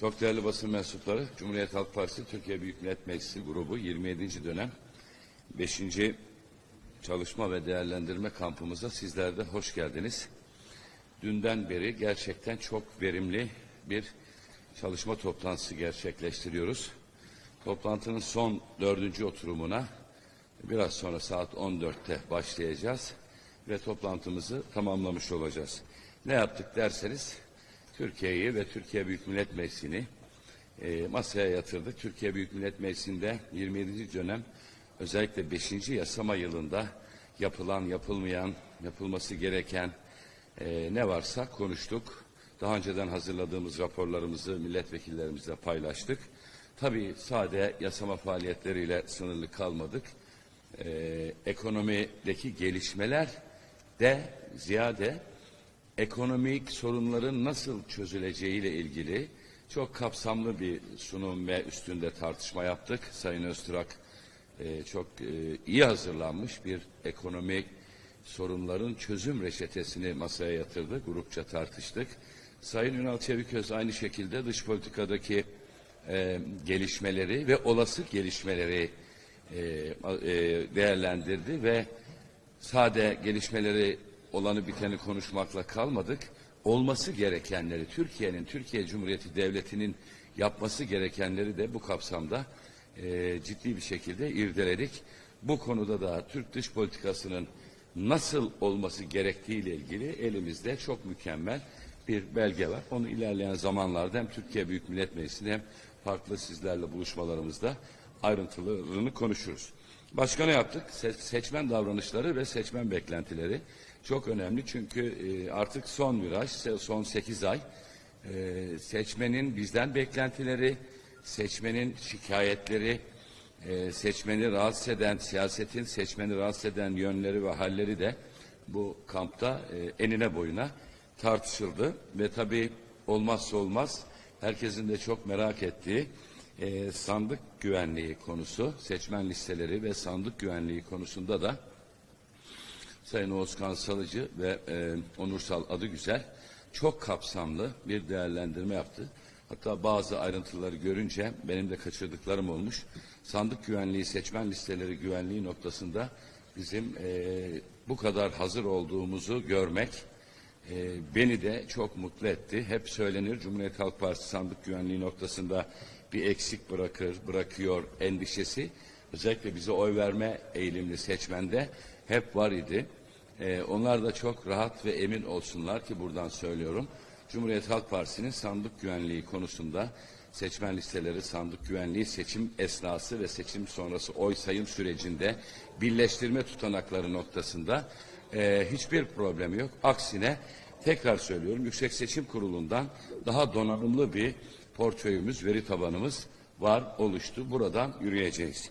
Çok değerli basın mensupları, Cumhuriyet Halk Partisi Türkiye Büyük Millet Meclisi grubu 27. dönem 5. çalışma ve değerlendirme kampımıza sizler de hoş geldiniz. Dünden beri gerçekten çok verimli bir çalışma toplantısı gerçekleştiriyoruz. Toplantının son dördüncü oturumuna biraz sonra saat 14'te başlayacağız ve toplantımızı tamamlamış olacağız. Ne yaptık derseniz Türkiye'yi ve Türkiye Büyük Millet Meclisi'ni e, masaya yatırdık. Türkiye Büyük Millet Meclisi'nde 27. dönem özellikle 5. yasama yılında yapılan, yapılmayan, yapılması gereken e, ne varsa konuştuk. Daha önceden hazırladığımız raporlarımızı milletvekillerimizle paylaştık. Tabii sade yasama faaliyetleriyle sınırlı kalmadık. E, ekonomideki gelişmeler de ziyade ekonomik sorunların nasıl çözüleceğiyle ilgili çok kapsamlı bir sunum ve üstünde tartışma yaptık. Sayın Öztürk e, çok e, iyi hazırlanmış bir ekonomik sorunların çözüm reçetesini masaya yatırdı. Grupça tartıştık. Sayın Ünal Çeviköz aynı şekilde dış politikadaki e, gelişmeleri ve olası gelişmeleri e, e, değerlendirdi ve sade gelişmeleri olanı biteni konuşmakla kalmadık. Olması gerekenleri, Türkiye'nin, Türkiye Cumhuriyeti Devleti'nin yapması gerekenleri de bu kapsamda e, ciddi bir şekilde irdeledik. Bu konuda da Türk dış politikasının nasıl olması gerektiğiyle ilgili elimizde çok mükemmel bir belge var. Onu ilerleyen zamanlarda hem Türkiye Büyük Millet Meclisi'nde hem farklı sizlerle buluşmalarımızda ayrıntılarını konuşuruz. Başka ne yaptık? Se- seçmen davranışları ve seçmen beklentileri çok önemli çünkü e, artık son viraj, son 8 ay. E, seçmenin bizden beklentileri, seçmenin şikayetleri, e, seçmeni rahatsız eden, siyasetin seçmeni rahatsız eden yönleri ve halleri de bu kampta enine boyuna tartışıldı. Ve tabii olmazsa olmaz herkesin de çok merak ettiği sandık güvenliği konusu, seçmen listeleri ve sandık güvenliği konusunda da Sayın Oğuzkan Salıcı ve e, Onursal Adıgüzel çok kapsamlı bir değerlendirme yaptı. Hatta bazı ayrıntıları görünce benim de kaçırdıklarım olmuş. Sandık güvenliği, seçmen listeleri güvenliği noktasında bizim e, bu kadar hazır olduğumuzu görmek e, beni de çok mutlu etti. Hep söylenir Cumhuriyet Halk Partisi sandık güvenliği noktasında bir eksik bırakır, bırakıyor endişesi. Özellikle bize oy verme eğilimli seçmende hep var idi. Ee, onlar da çok rahat ve emin olsunlar ki buradan söylüyorum. Cumhuriyet Halk Partisi'nin sandık güvenliği konusunda seçmen listeleri, sandık güvenliği seçim esnası ve seçim sonrası oy sayım sürecinde birleştirme tutanakları noktasında e, hiçbir problemi yok. Aksine tekrar söylüyorum Yüksek Seçim Kurulu'ndan daha donanımlı bir portföyümüz, veri tabanımız var, oluştu. Buradan yürüyeceğiz.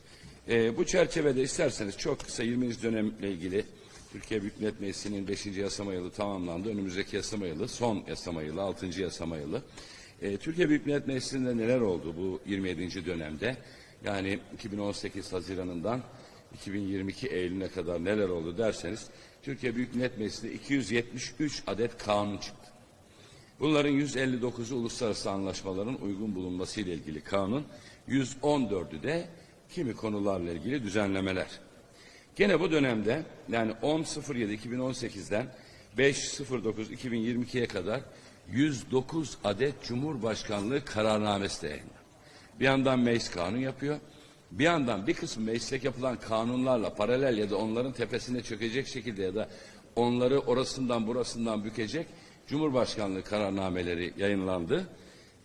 E, bu çerçevede isterseniz çok kısa 20. dönemle ilgili Türkiye Büyük Millet Meclisi'nin 5. yasama yılı tamamlandı. Önümüzdeki yasama yılı, son yasama yılı, 6. yasama yılı. E, Türkiye Büyük Millet Meclisi'nde neler oldu bu 27. dönemde? Yani 2018 Haziran'ından 2022 Eylül'e kadar neler oldu derseniz Türkiye Büyük Millet Meclisi'nde 273 adet kanun çıktı. Bunların 159'u uluslararası anlaşmaların uygun bulunması ile ilgili kanun, 114'ü de kimi konularla ilgili düzenlemeler. Gene bu dönemde yani 10.07.2018'den 5.09.2022'ye kadar 109 adet Cumhurbaşkanlığı kararnamesi de yayınlandı. Bir yandan meclis kanun yapıyor, bir yandan bir kısmı mecliste yapılan kanunlarla paralel ya da onların tepesine çökecek şekilde ya da onları orasından burasından bükecek Cumhurbaşkanlığı kararnameleri yayınlandı.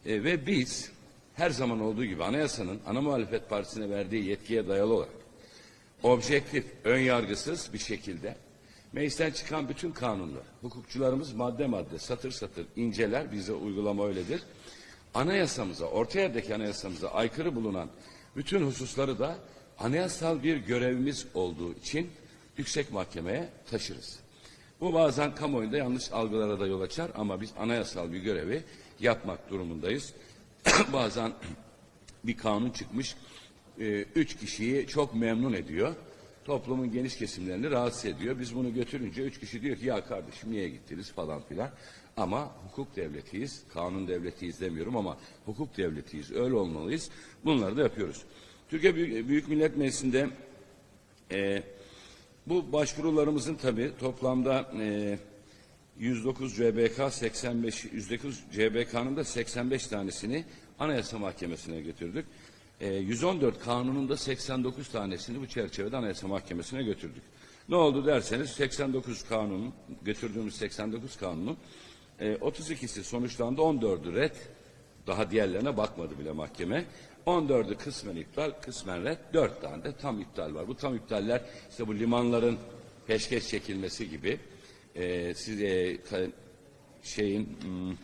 E, ve biz her zaman olduğu gibi anayasanın ana muhalefet partisine verdiği yetkiye dayalı olarak objektif, ön yargısız bir şekilde meclisten çıkan bütün kanunlar, hukukçularımız madde madde, satır satır inceler, bize uygulama öyledir. Anayasamıza, orta yerdeki anayasamıza aykırı bulunan bütün hususları da anayasal bir görevimiz olduğu için yüksek mahkemeye taşırız. Bu bazen kamuoyunda yanlış algılara da yol açar ama biz anayasal bir görevi yapmak durumundayız. bazen bir kanun çıkmış, e, üç kişiyi çok memnun ediyor. toplumun geniş kesimlerini rahatsız ediyor. Biz bunu götürünce üç kişi diyor ki ya kardeşim niye gittiniz falan filan. Ama hukuk devletiyiz, kanun devletiyiz demiyorum ama hukuk devletiyiz, öyle olmalıyız. Bunları da yapıyoruz. Türkiye Büyük, Millet Meclisi'nde e, bu başvurularımızın tabi toplamda e, 109 CBK 85 109 CBK'nın da 85 tanesini Anayasa Mahkemesi'ne götürdük. E, 114 kanunun da 89 tanesini bu çerçevede Anayasa Mahkemesi'ne götürdük. Ne oldu derseniz 89 kanun götürdüğümüz 89 kanunu e, 32'si sonuçlandı 14'ü red daha diğerlerine bakmadı bile mahkeme. 14'ü kısmen iptal, kısmen red. 4 tane de tam iptal var. Bu tam iptaller işte bu limanların peşkeş çekilmesi gibi e, siz, e, şeyin hmm,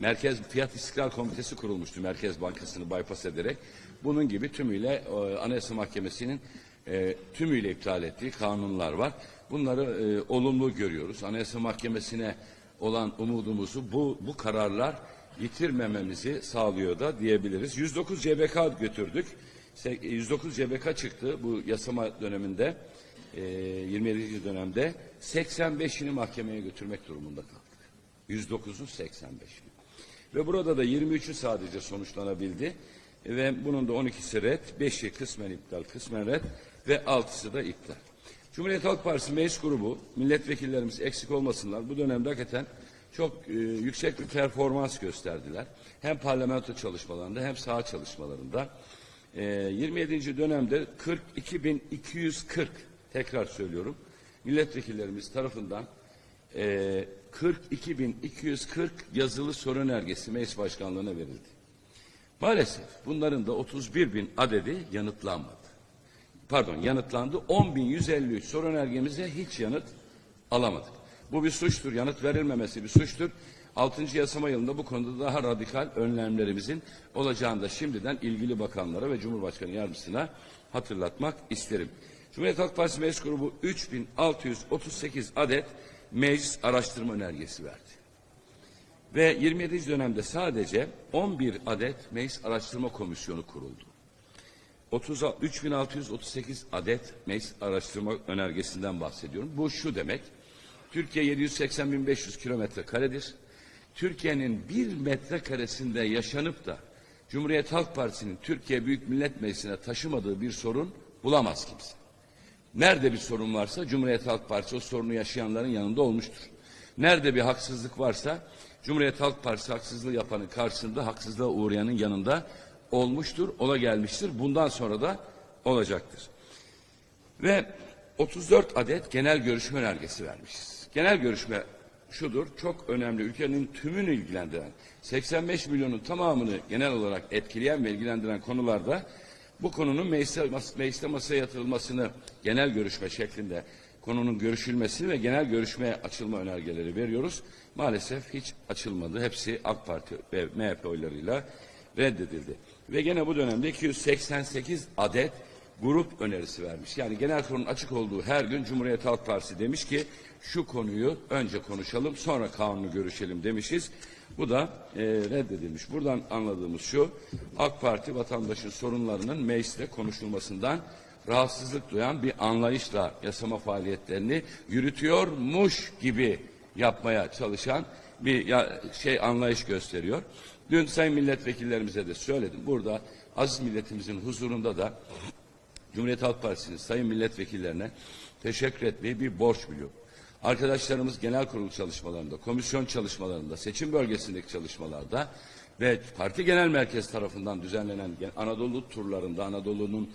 Merkez Fiyat İstikrar Komitesi kurulmuştu Merkez Bankası'nı bypass ederek. Bunun gibi tümüyle e, Anayasa Mahkemesi'nin e, tümüyle iptal ettiği kanunlar var. Bunları e, olumlu görüyoruz. Anayasa Mahkemesi'ne olan umudumuzu bu, bu kararlar yitirmememizi sağlıyor da diyebiliriz. 109 CBK götürdük. Se- 109 CBK çıktı bu yasama döneminde. e, 27. dönemde 85'ini mahkemeye götürmek durumunda kaldık. 109'un 85'ini. Ve burada da 23'ü sadece sonuçlanabildi. Ve bunun da 12'si red, 5'i kısmen iptal, kısmen red ve 6'sı da iptal. Cumhuriyet Halk Partisi meclis grubu, milletvekillerimiz eksik olmasınlar. Bu dönemde hakikaten çok e, yüksek bir performans gösterdiler. Hem parlamento çalışmalarında hem saha çalışmalarında. E, 27. dönemde 42.240 tekrar söylüyorum milletvekillerimiz tarafından e, 42.240 yazılı soru önergesi meclis başkanlığına verildi. Maalesef bunların da 31 bin adedi yanıtlanmadı. Pardon yanıtlandı. 10.153 soru önergemize hiç yanıt alamadık. Bu bir suçtur. Yanıt verilmemesi bir suçtur. 6. yasama yılında bu konuda daha radikal önlemlerimizin olacağını da şimdiden ilgili bakanlara ve Cumhurbaşkanı yardımcısına hatırlatmak isterim. Cumhuriyet Halk Partisi Meclis Grubu 3638 adet meclis araştırma önergesi verdi. Ve 27. dönemde sadece 11 adet meclis araştırma komisyonu kuruldu. 30 3638 adet meclis araştırma önergesinden bahsediyorum. Bu şu demek. Türkiye 780.500 kilometre karedir. Türkiye'nin bir metrekaresinde yaşanıp da Cumhuriyet Halk Partisi'nin Türkiye Büyük Millet Meclisi'ne taşımadığı bir sorun bulamaz kimse. Nerede bir sorun varsa Cumhuriyet Halk Partisi o sorunu yaşayanların yanında olmuştur. Nerede bir haksızlık varsa Cumhuriyet Halk Partisi haksızlığı yapanın karşısında haksızlığa uğrayanın yanında olmuştur, ola gelmiştir. Bundan sonra da olacaktır. Ve 34 adet genel görüşme önergesi vermişiz. Genel görüşme şudur, çok önemli. Ülkenin tümünü ilgilendiren, 85 milyonun tamamını genel olarak etkileyen ve ilgilendiren konularda bu konunun mecliste, mecliste masaya yatırılmasını genel görüşme şeklinde konunun görüşülmesini ve genel görüşmeye açılma önergeleri veriyoruz. Maalesef hiç açılmadı. Hepsi AK Parti ve MHP oylarıyla reddedildi. Ve gene bu dönemde 288 adet grup önerisi vermiş. Yani genel kurulun açık olduğu her gün Cumhuriyet Halk Partisi demiş ki şu konuyu önce konuşalım sonra kanunu görüşelim demişiz. Bu da e, reddedilmiş. Buradan anladığımız şu AK Parti vatandaşın sorunlarının mecliste konuşulmasından rahatsızlık duyan bir anlayışla yasama faaliyetlerini yürütüyormuş gibi yapmaya çalışan bir şey anlayış gösteriyor. Dün sayın milletvekillerimize de söyledim. Burada aziz milletimizin huzurunda da Cumhuriyet Halk Partisi'nin sayın milletvekillerine teşekkür etmeyi bir borç biliyorum. Arkadaşlarımız genel kurul çalışmalarında, komisyon çalışmalarında, seçim bölgesindeki çalışmalarda ve parti genel merkez tarafından düzenlenen Anadolu turlarında, Anadolu'nun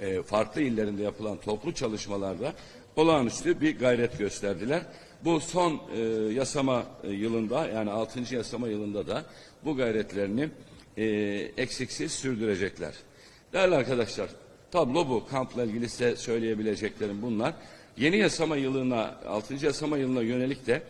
e, farklı illerinde yapılan toplu çalışmalarda olağanüstü bir gayret gösterdiler. Bu son e, yasama e, yılında yani 6. yasama yılında da bu gayretlerini e, eksiksiz sürdürecekler. Değerli arkadaşlar, tablo bu. Kampla ilgili size söyleyebileceklerim bunlar. Yeni yasama yılına, 6. yasama yılına yönelik de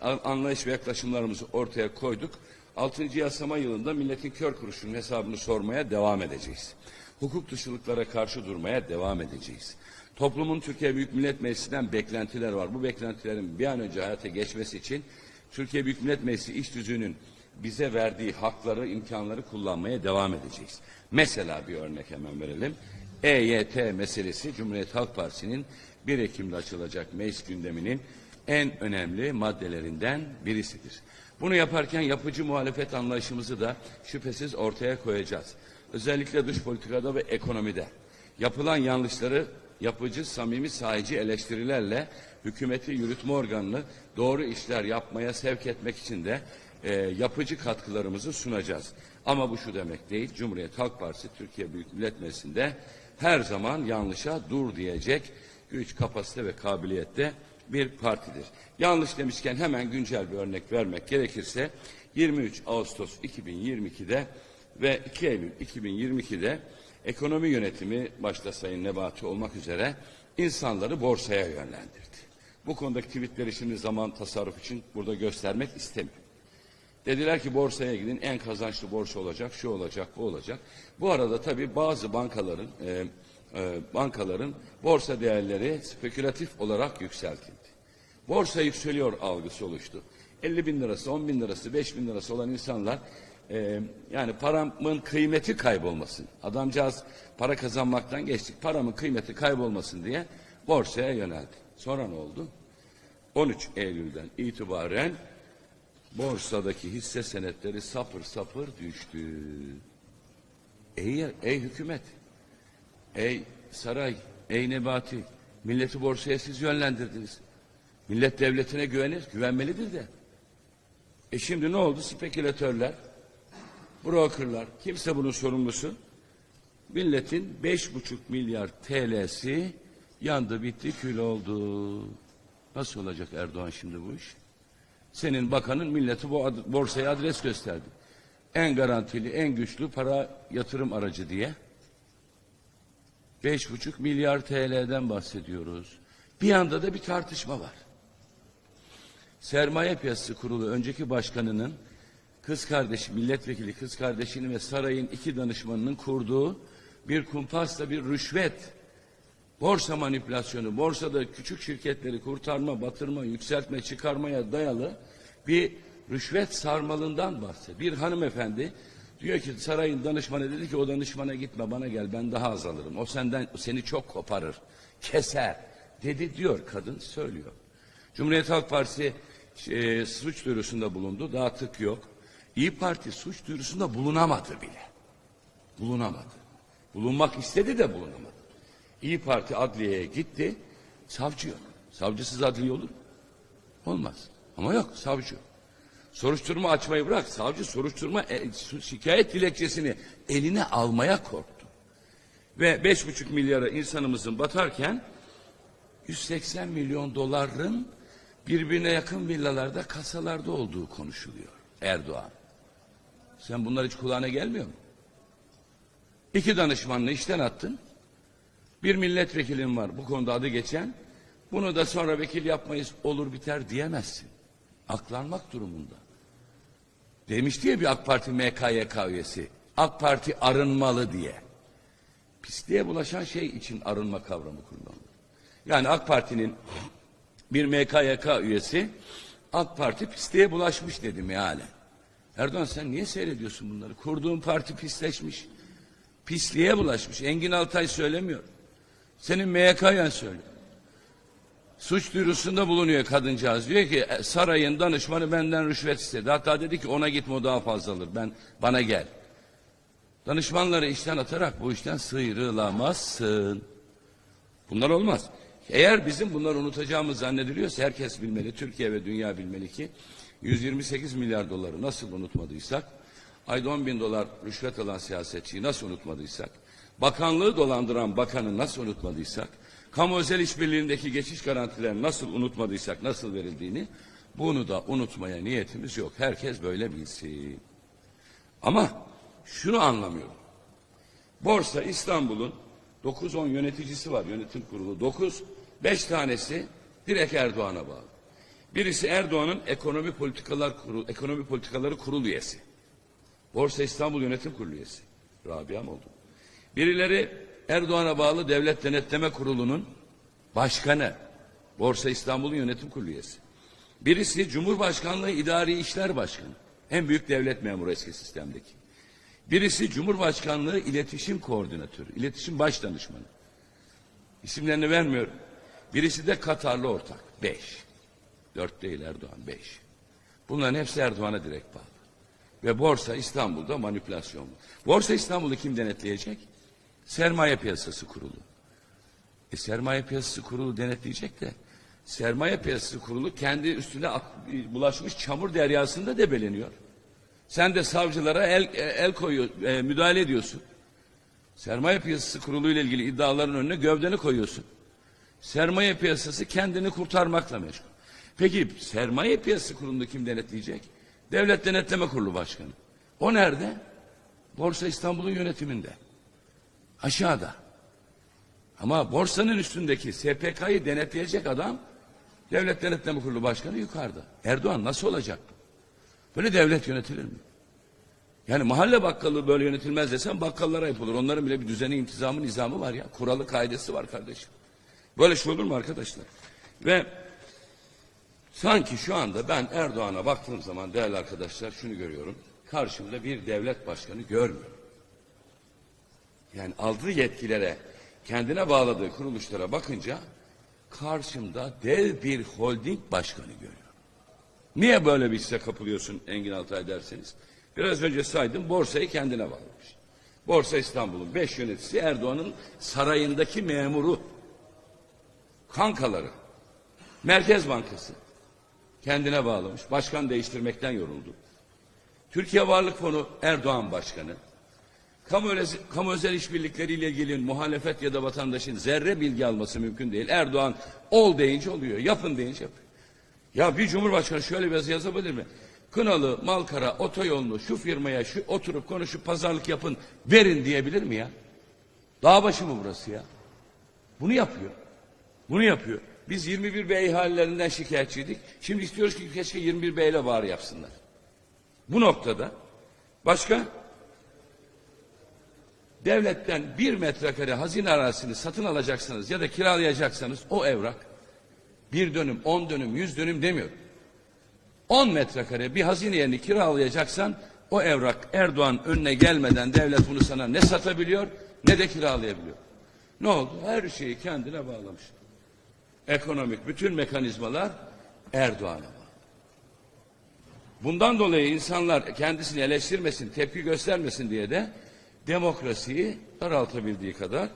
anlayış ve yaklaşımlarımızı ortaya koyduk. 6. yasama yılında milletin kör kuruşunun hesabını sormaya devam edeceğiz. Hukuk dışılıklara karşı durmaya devam edeceğiz. Toplumun Türkiye Büyük Millet Meclisi'nden beklentiler var. Bu beklentilerin bir an önce hayata geçmesi için Türkiye Büyük Millet Meclisi iş düzüğünün bize verdiği hakları, imkanları kullanmaya devam edeceğiz. Mesela bir örnek hemen verelim. EYT meselesi Cumhuriyet Halk Partisi'nin 1 Ekim'de açılacak meclis gündeminin en önemli maddelerinden birisidir. Bunu yaparken yapıcı muhalefet anlayışımızı da şüphesiz ortaya koyacağız. Özellikle dış politikada ve ekonomide yapılan yanlışları yapıcı, samimi, sahici eleştirilerle hükümeti yürütme organını doğru işler yapmaya sevk etmek için de e, yapıcı katkılarımızı sunacağız. Ama bu şu demek değil. Cumhuriyet Halk Partisi Türkiye Büyük Millet Meclisi'nde her zaman yanlışa dur diyecek güç, kapasite ve kabiliyette bir partidir. Yanlış demişken hemen güncel bir örnek vermek gerekirse 23 Ağustos 2022'de ve 2 Eylül 2022'de ekonomi yönetimi başta Sayın Nebati olmak üzere insanları borsaya yönlendirdi. Bu konudaki tweetleri şimdi zaman tasarruf için burada göstermek istemiyorum. Dediler ki borsaya gidin en kazançlı borsa olacak, şu olacak, bu olacak. Bu arada tabii bazı bankaların e, e, bankaların borsa değerleri spekülatif olarak yükseltildi. Borsa yükseliyor algısı oluştu. 50 bin lirası, 10 bin lirası, 5 bin lirası olan insanlar e, yani paramın kıymeti kaybolmasın. Adamcağız para kazanmaktan geçtik. Paramın kıymeti kaybolmasın diye borsaya yöneldi. Sonra ne oldu? 13 Eylül'den itibaren borsadaki hisse senetleri sapır sapır düştü. Ey, ey hükümet, ey saray, ey nebati, milleti borsaya siz yönlendirdiniz. Millet devletine güvenir, güvenmelidir de. E şimdi ne oldu? Spekülatörler, brokerlar, kimse bunun sorumlusu. Milletin beş buçuk milyar TL'si yandı, bitti, kül oldu. Nasıl olacak Erdoğan şimdi bu iş? Senin bakanın milleti bu ad- borsaya adres gösterdi. En garantili, en güçlü para yatırım aracı diye. Beş buçuk milyar TL'den bahsediyoruz. Bir yanda da bir tartışma var. Sermaye Piyasası Kurulu önceki başkanının kız kardeşi, milletvekili kız kardeşinin ve sarayın iki danışmanının kurduğu bir kumpasla bir rüşvet, borsa manipülasyonu, borsada küçük şirketleri kurtarma, batırma, yükseltme, çıkarmaya dayalı bir rüşvet sarmalından bahsediyor. Bir hanımefendi diyor ki sarayın danışmanı dedi ki o danışmana gitme bana gel ben daha az alırım. O senden seni çok koparır, keser dedi diyor kadın söylüyor. Cumhuriyet Halk Partisi e, suç duyurusunda bulundu. Daha tık yok. İyi Parti suç duyurusunda bulunamadı bile. Bulunamadı. Bulunmak istedi de bulunamadı. İyi Parti adliyeye gitti. Savcı yok. Savcısız adliye olur mu? Olmaz. Ama yok savcı. Soruşturma açmayı bırak. Savcı soruşturma e, şikayet dilekçesini eline almaya korktu. Ve beş buçuk milyara insanımızın batarken 180 milyon doların birbirine yakın villalarda kasalarda olduğu konuşuluyor Erdoğan. Sen bunlar hiç kulağına gelmiyor mu? İki danışmanını işten attın. Bir milletvekilin var bu konuda adı geçen. Bunu da sonra vekil yapmayız olur biter diyemezsin. Aklanmak durumunda. Demişti ya bir AK Parti MKYK üyesi. AK Parti arınmalı diye. Pisliğe bulaşan şey için arınma kavramı kullanılır. Yani AK Parti'nin bir MKYK üyesi AK Parti pisliğe bulaşmış dedi mealen. Erdoğan sen niye seyrediyorsun bunları? Kurduğun parti pisleşmiş. Pisliğe bulaşmış. Engin Altay söylemiyor. Senin MYK'yan söylüyor. Suç duyurusunda bulunuyor kadıncağız. Diyor ki "E, sarayın danışmanı benden rüşvet istedi. Hatta dedi ki ona gitme o daha fazla alır. Ben, bana gel. Danışmanları işten atarak bu işten sıyrılamazsın. Bunlar olmaz. Eğer bizim bunları unutacağımız zannediliyorsa herkes bilmeli, Türkiye ve dünya bilmeli ki 128 milyar doları nasıl unutmadıysak, ayda 10 bin dolar rüşvet alan siyasetçiyi nasıl unutmadıysak, bakanlığı dolandıran bakanı nasıl unutmadıysak, kamu özel işbirliğindeki geçiş garantilerini nasıl unutmadıysak, nasıl verildiğini, bunu da unutmaya niyetimiz yok. Herkes böyle bilsin. Ama şunu anlamıyorum. Borsa İstanbul'un 9-10 yöneticisi var yönetim kurulu. 9, 5 tanesi direkt Erdoğan'a bağlı. Birisi Erdoğan'ın ekonomi politikalar kurulu, ekonomi politikaları kurul üyesi. Borsa İstanbul Yönetim Kurulu üyesi. Rabia'm oldu. Birileri Erdoğan'a bağlı Devlet Denetleme Kurulu'nun başkanı. Borsa İstanbul'un yönetim kurulu üyesi. Birisi Cumhurbaşkanlığı İdari İşler Başkanı. En büyük devlet memuru eski sistemdeki. Birisi Cumhurbaşkanlığı İletişim Koordinatörü, İletişim Baş Danışmanı. İsimlerini vermiyorum. Birisi de Katarlı ortak. Beş. Dört değil Erdoğan, beş. Bunların hepsi Erdoğan'a direkt bağlı. Ve Borsa İstanbul'da manipülasyon. Borsa İstanbul'u kim denetleyecek? Sermaye Piyasası Kurulu. E, sermaye Piyasası Kurulu denetleyecek de Sermaye Piyasası Kurulu kendi üstüne at- bulaşmış çamur deryasında debeleniyor. Sen de savcılara el, el koyuyor, e, müdahale ediyorsun. Sermaye Piyasası Kurulu ile ilgili iddiaların önüne gövdeni koyuyorsun. Sermaye piyasası kendini kurtarmakla meşgul. Peki sermaye piyasası kurulunu kim denetleyecek? Devlet Denetleme Kurulu Başkanı. O nerede? Borsa İstanbul'un yönetiminde. Aşağıda. Ama borsanın üstündeki SPK'yı denetleyecek adam Devlet Denetleme Kurulu Başkanı yukarıda. Erdoğan nasıl olacak? Böyle devlet yönetilir mi? Yani mahalle bakkalı böyle yönetilmez desem bakkallara yapılır. Onların bile bir düzeni, intizamı, nizamı var ya. Kuralı, kaidesi var kardeşim. Böyle şey olur mu arkadaşlar? Ve sanki şu anda ben Erdoğan'a baktığım zaman değerli arkadaşlar şunu görüyorum. Karşımda bir devlet başkanı görmüyorum. Yani aldığı yetkilere, kendine bağladığı kuruluşlara bakınca karşımda dev bir holding başkanı görüyorum. Niye böyle bir hisse kapılıyorsun Engin Altay derseniz? Biraz önce saydım borsayı kendine bağlamış. Borsa İstanbul'un beş yöneticisi Erdoğan'ın sarayındaki memuru, kankaları, Merkez Bankası kendine bağlamış. Başkan değiştirmekten yoruldu. Türkiye Varlık Fonu Erdoğan Başkanı. Kamu, kamu özel işbirlikleriyle ilgili muhalefet ya da vatandaşın zerre bilgi alması mümkün değil. Erdoğan ol deyince oluyor, yapın deyince yapıyor. Ya bir cumhurbaşkanı şöyle bir yazı yazabilir mi? Kınalı, Malkara, otoyolunu şu firmaya şu oturup konuşup pazarlık yapın verin diyebilir mi ya? Dağ başı mı burası ya? Bunu yapıyor. Bunu yapıyor. Biz 21 B ihalelerinden şikayetçiydik. Şimdi istiyoruz ki keşke 21 B ile var yapsınlar. Bu noktada başka devletten bir metrekare hazine arazisini satın alacaksanız ya da kiralayacaksanız o evrak bir dönüm, on dönüm, yüz dönüm demiyorum. 10 metrekare bir hazine yerini kiralayacaksan o evrak Erdoğan önüne gelmeden devlet bunu sana ne satabiliyor ne de kiralayabiliyor. Ne oldu? Her şeyi kendine bağlamış. Ekonomik bütün mekanizmalar Erdoğan'a. Bundan dolayı insanlar kendisini eleştirmesin, tepki göstermesin diye de demokrasiyi daraltabildiği kadar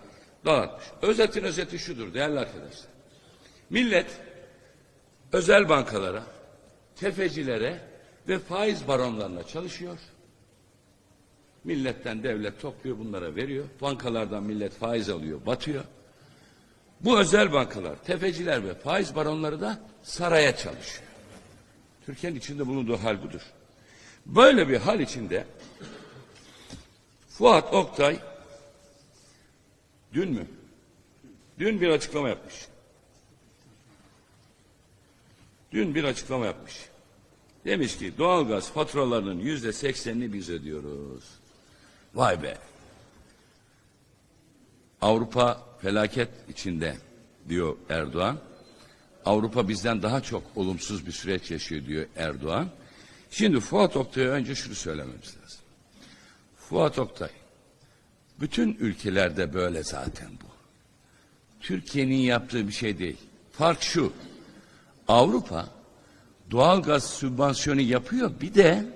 daraltmış. Özetin özeti şudur değerli arkadaşlar. Millet özel bankalara, tefecilere ve faiz baronlarına çalışıyor. Milletten devlet topluyor bunlara veriyor. Bankalardan millet faiz alıyor, batıyor. Bu özel bankalar, tefeciler ve faiz baronları da saraya çalışıyor. Türkiye'nin içinde bulunduğu hal budur. Böyle bir hal içinde Fuat Oktay dün mü? Dün bir açıklama yapmış. Dün bir açıklama yapmış. Demiş ki doğalgaz faturalarının yüzde seksenini biz ödüyoruz. Vay be. Avrupa felaket içinde diyor Erdoğan. Avrupa bizden daha çok olumsuz bir süreç yaşıyor diyor Erdoğan. Şimdi Fuat Oktay'a önce şunu söylememiz lazım. Fuat Oktay, bütün ülkelerde böyle zaten bu. Türkiye'nin yaptığı bir şey değil. Fark şu, Avrupa doğalgaz sübvansiyonu yapıyor bir de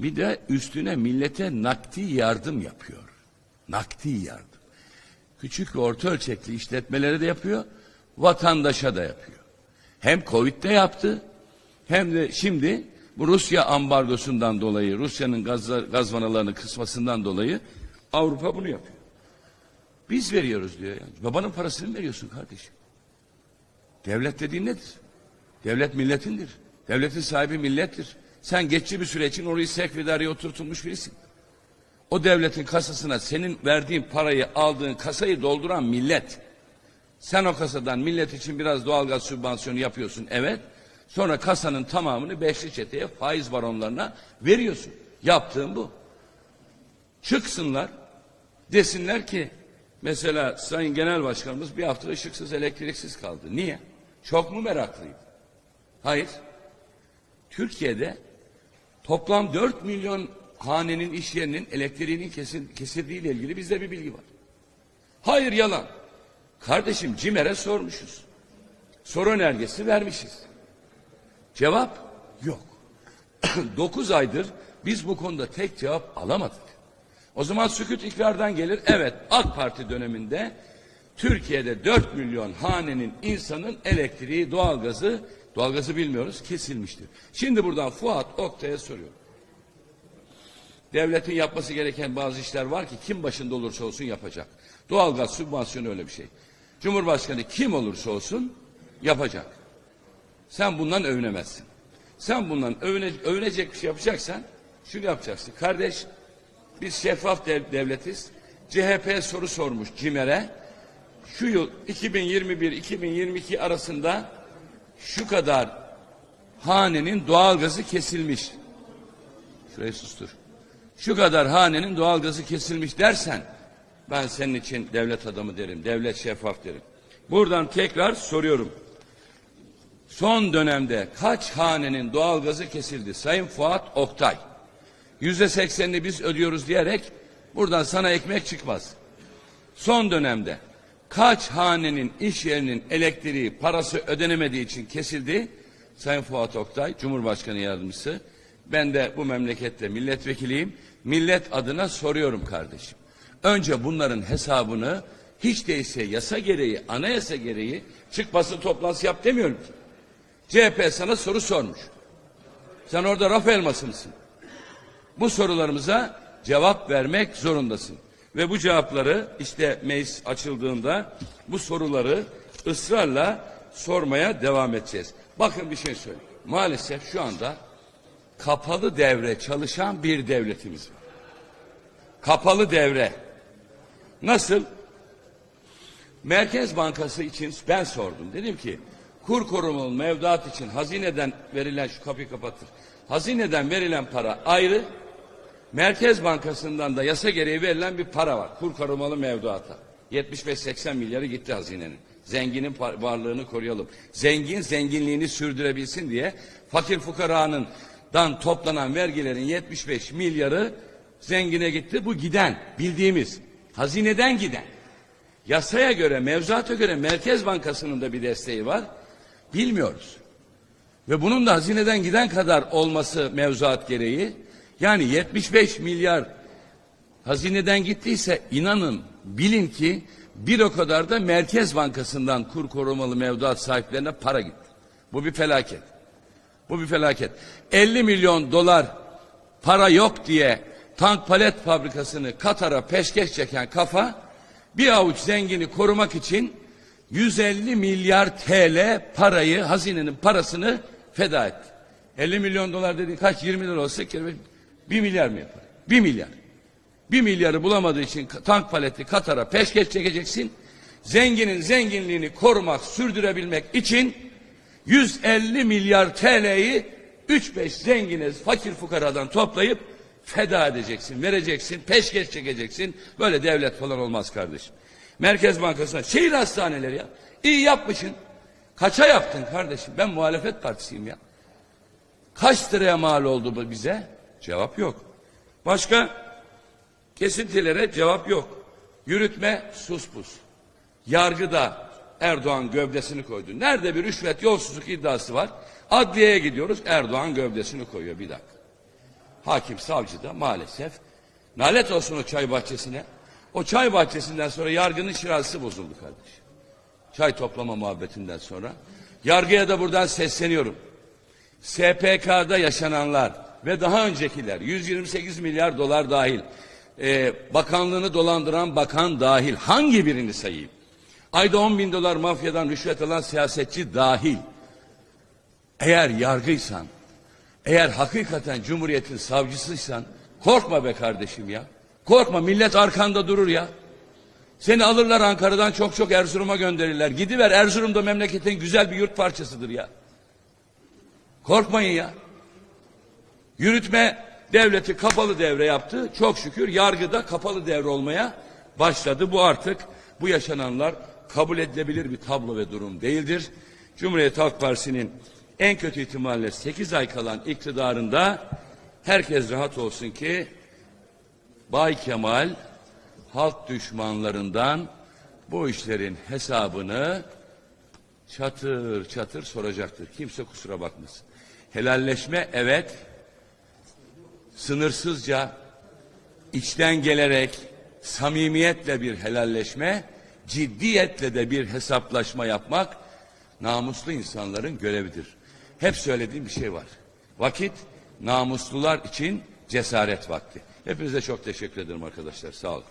bir de üstüne millete nakdi yardım yapıyor. Nakdi yardım. Küçük ve orta ölçekli işletmelere de yapıyor, vatandaşa da yapıyor. Hem Covid'de yaptı hem de şimdi bu Rusya ambargosundan dolayı, Rusya'nın gaz, gaz vanalarını kısmasından dolayı Avrupa bunu yapıyor. Biz veriyoruz diyor. Yani. Babanın parasını veriyorsun kardeşim? Devlet dediğin nedir? Devlet milletindir. Devletin sahibi millettir. Sen geçici bir süre için orayı sekreteriye oturtulmuş birisin. O devletin kasasına senin verdiğin parayı aldığın kasayı dolduran millet. Sen o kasadan millet için biraz doğalgaz sübvansiyonu yapıyorsun evet. Sonra kasanın tamamını beşli çeteye faiz baronlarına veriyorsun. Yaptığın bu. Çıksınlar desinler ki mesela Sayın Genel Başkanımız bir hafta ışıksız elektriksiz kaldı. Niye? Çok mu meraklıydı? Hayır. Türkiye'de toplam 4 milyon hanenin iş yerinin elektriğinin kesil, kesildiği ile ilgili bizde bir bilgi var. Hayır yalan. Kardeşim CİMER'e sormuşuz. Soru önergesi vermişiz. Cevap yok. 9 aydır biz bu konuda tek cevap alamadık. O zaman sükut ikrardan gelir. Evet AK Parti döneminde Türkiye'de 4 milyon hanenin insanın elektriği, doğalgazı, doğalgazı bilmiyoruz kesilmiştir. Şimdi buradan Fuat Oktay'a soruyorum. Devletin yapması gereken bazı işler var ki kim başında olursa olsun yapacak. Doğalgaz sübvansiyonu öyle bir şey. Cumhurbaşkanı kim olursa olsun yapacak. Sen bundan övünemezsin. Sen bundan övüne, övünecek bir şey yapacaksan şunu yapacaksın. Kardeş biz şeffaf dev- devletiz. CHP soru sormuş CİMER'e. Şu yıl 2021-2022 arasında şu kadar hanenin doğalgazı kesilmiş. Şurayı sustur. Şu kadar hanenin doğalgazı kesilmiş dersen ben senin için devlet adamı derim. Devlet şeffaf derim. Buradan tekrar soruyorum. Son dönemde kaç hanenin doğalgazı kesildi? Sayın Fuat Oktay. Yüzde seksenini biz ödüyoruz diyerek buradan sana ekmek çıkmaz. Son dönemde kaç hanenin iş yerinin elektriği parası ödenemediği için kesildi? Sayın Fuat Oktay, Cumhurbaşkanı Yardımcısı. Ben de bu memlekette milletvekiliyim. Millet adına soruyorum kardeşim. Önce bunların hesabını hiç değilse yasa gereği, anayasa gereği çık basın toplantısı yap demiyorum ki. CHP sana soru sormuş. Sen orada raf elması mısın? Bu sorularımıza cevap vermek zorundasın. Ve bu cevapları işte meclis açıldığında bu soruları ısrarla sormaya devam edeceğiz. Bakın bir şey söyleyeyim. Maalesef şu anda kapalı devre çalışan bir devletimiz var. Kapalı devre. Nasıl? Merkez Bankası için ben sordum. Dedim ki kur korumalı mevduat için hazineden verilen şu kapıyı kapatır. Hazineden verilen para ayrı. Merkez Bankası'ndan da yasa gereği verilen bir para var. Kur korumalı mevduata. 75-80 milyarı gitti hazinenin. Zenginin varlığını koruyalım. Zengin zenginliğini sürdürebilsin diye fakir fukaranın dan toplanan vergilerin 75 milyarı zengine gitti. Bu giden bildiğimiz hazineden giden. Yasaya göre, mevzuata göre Merkez Bankası'nın da bir desteği var. Bilmiyoruz. Ve bunun da hazineden giden kadar olması mevzuat gereği. Yani 75 milyar hazineden gittiyse inanın bilin ki bir o kadar da Merkez Bankası'ndan kur korumalı mevduat sahiplerine para gitti. Bu bir felaket. Bu bir felaket. 50 milyon dolar para yok diye tank palet fabrikasını Katar'a peşkeş çeken kafa bir avuç zengini korumak için 150 milyar TL parayı hazinenin parasını feda etti. 50 milyon dolar dediğin kaç 20 lira olsa kelime 1 milyar mı yapar? 1 milyar. 1 milyarı bulamadığı için tank paleti Katar'a peşkeş çekeceksin. Zenginin zenginliğini korumak, sürdürebilmek için 150 milyar TL'yi 3-5 zengine, fakir fukaradan toplayıp feda edeceksin, vereceksin, peşkeş çekeceksin. Böyle devlet falan olmaz kardeşim. Merkez Bankası'na, şehir hastaneleri ya. İyi yapmışsın. Kaça yaptın kardeşim? Ben muhalefet partisiyim ya. Kaç liraya mal oldu bu bize? Cevap yok. Başka kesintilere cevap yok. Yürütme sus pus. Yargıda Erdoğan gövdesini koydu. Nerede bir rüşvet yolsuzluk iddiası var? Adliyeye gidiyoruz Erdoğan gövdesini koyuyor bir dakika. Hakim savcı da maalesef nalet olsun o çay bahçesine. O çay bahçesinden sonra yargının şirası bozuldu kardeş. Çay toplama muhabbetinden sonra. Yargıya da buradan sesleniyorum. SPK'da yaşananlar ve daha öncekiler 128 milyar dolar dahil e, bakanlığını dolandıran bakan dahil hangi birini sayayım? Ayda 10 bin dolar mafyadan rüşvet alan siyasetçi dahil. Eğer yargıysan, eğer hakikaten Cumhuriyet'in savcısıysan korkma be kardeşim ya. Korkma millet arkanda durur ya. Seni alırlar Ankara'dan çok çok Erzurum'a gönderirler. Gidiver Erzurum'da memleketin güzel bir yurt parçasıdır ya. Korkmayın ya. Yürütme devleti kapalı devre yaptı. Çok şükür yargıda kapalı devre olmaya başladı. Bu artık bu yaşananlar kabul edilebilir bir tablo ve durum değildir. Cumhuriyet Halk Partisi'nin en kötü ihtimalle 8 ay kalan iktidarında Herkes rahat olsun ki Bay Kemal halk düşmanlarından bu işlerin hesabını çatır çatır soracaktır. Kimse kusura bakmasın. Helalleşme evet sınırsızca içten gelerek samimiyetle bir helalleşme, ciddiyetle de bir hesaplaşma yapmak namuslu insanların görevidir. Hep söylediğim bir şey var. Vakit namuslular için cesaret vakti. Hepinize çok teşekkür ederim arkadaşlar. Sağ olun.